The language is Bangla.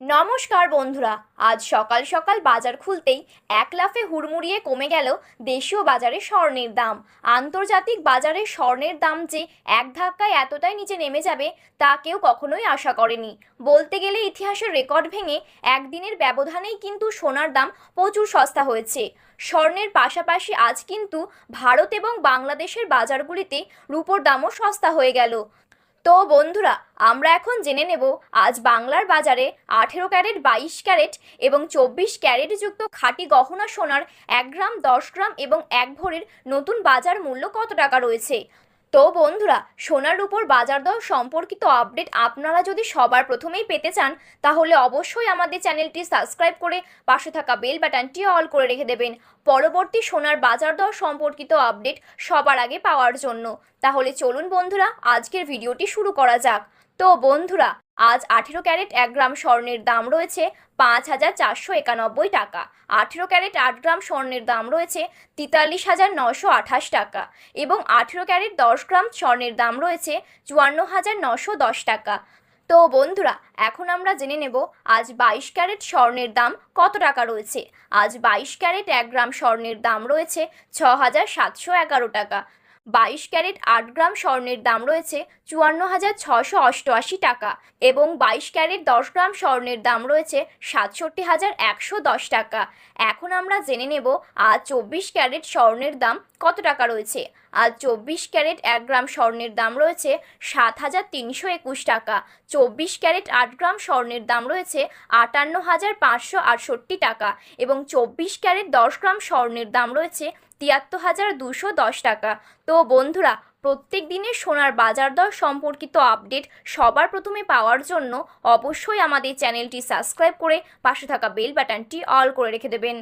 নমস্কার বন্ধুরা, আজ সকাল সকাল বাজার খুলতেই এক লাফে হুড়মুড়িয়ে কমে গেল দেশীয় বাজারে স্বর্ণের দাম। আন্তর্জাতিক বাজারে স্বর্ণের দাম যে এক ধাক্কায় এতটাই নিচে নেমে যাবে, তা কেউ কখনোই আশা করেনি। বলতে গেলে ইতিহাসের রেকর্ড ভেঙে একদিনের ব্যবধানেই কিন্তু সোনার দাম প্রচুর সস্তা হয়েছে। স্বর্ণের পাশাপাশি আজ কিন্তু ভারত এবং বাংলাদেশের বাজারগুলিতে রূপোর দামও সস্তা হয়ে গেল। তো বন্ধুরা, আমরা এখন জেনে নেব, আজ বাংলার বাজারে আঠেরো ক্যারেট, বাইশ ক্যারেট এবং চব্বিশ ক্যারেট যুক্ত খাঁটি গহনা সোনার এক গ্রাম, দশ গ্রাম এবং এক ভরির নতুন বাজার মূল্য কত টাকা রয়েছে? তো বন্ধুরা, সোনার উপর বাজার দর সম্পর্কিত আপডেট আপনারা যদি সবার প্রথমেই পেতে চান, তাহলে অবশ্যই আমাদের চ্যানেলটি সাবস্ক্রাইব করে পাশে থাকা বেল বাটনটি অল করে রেখে দেবেন। পরবর্তী সোনার বাজার দর সম্পর্কিত আপডেট সবার আগে পাওয়ার জন্য। তাহলে চলুন বন্ধুরা, আজকের ভিডিওটি শুরু করা যাক। তো বন্ধুরা, আজ আঠেরো ক্যারেট এক গ্রাম স্বর্ণের দাম রয়েছে পাঁচ হাজার চারশো একানব্বই টাকা। আঠেরো ক্যারেট আট গ্রাম স্বর্ণের দাম রয়েছে তেতাল্লিশ হাজার নশো আঠাশ টাকা এবং আঠেরো ক্যারেট দশ গ্রাম স্বর্ণের দাম রয়েছে চুয়ান্ন হাজার নশো দশ টাকা। তো বন্ধুরা, এখন আমরা জেনে নেব আজ বাইশ ক্যারেট স্বর্ণের দাম কত টাকা রয়েছে। আজ বাইশ ক্যারেট এক গ্রাম স্বর্ণের দাম রয়েছে ছ হাজার সাতশো এগারো টাকা। বাইশ ক্যারেট আট গ্রাম স্বর্ণের দাম রয়েছে চুয়ান্ন হাজার ছশো অষ্টআশি টাকা এবং বাইশ ক্যারেট দশ গ্রাম স্বর্ণের দাম রয়েছে সাতষট্টি হাজার একশো দশ টাকা। এখন আমরা জেনে নেব, আজ চব্বিশ ক্যারেট স্বর্ণের দাম কত টাকা রয়েছে? আজ চব্বিশ ক্যারেট এক গ্রাম স্বর্ণের দাম রয়েছে সাত হাজার তিনশো একুশ টাকা। চব্বিশ ক্যারেট আট গ্রাম স্বর্ণের দাম রয়েছে আটান্ন হাজার পাঁচশো আটষট্টি টাকা এবং চব্বিশ ক্যারেট দশ গ্রাম স্বর্ণের দাম রয়েছে তিয়াত্তর হাজার দুশো দশ টাকা। তো বন্ধুরা, প্রত্যেক দিনের সোনার বাজার দর সম্পর্কিত আপডেট সবার প্রথমে পাওয়ার জন্য অবশ্যই আমাদের চ্যানেলটি সাবস্ক্রাইব করে পাশে থাকা বেল বাটনটি অল করে রেখে দেবেন।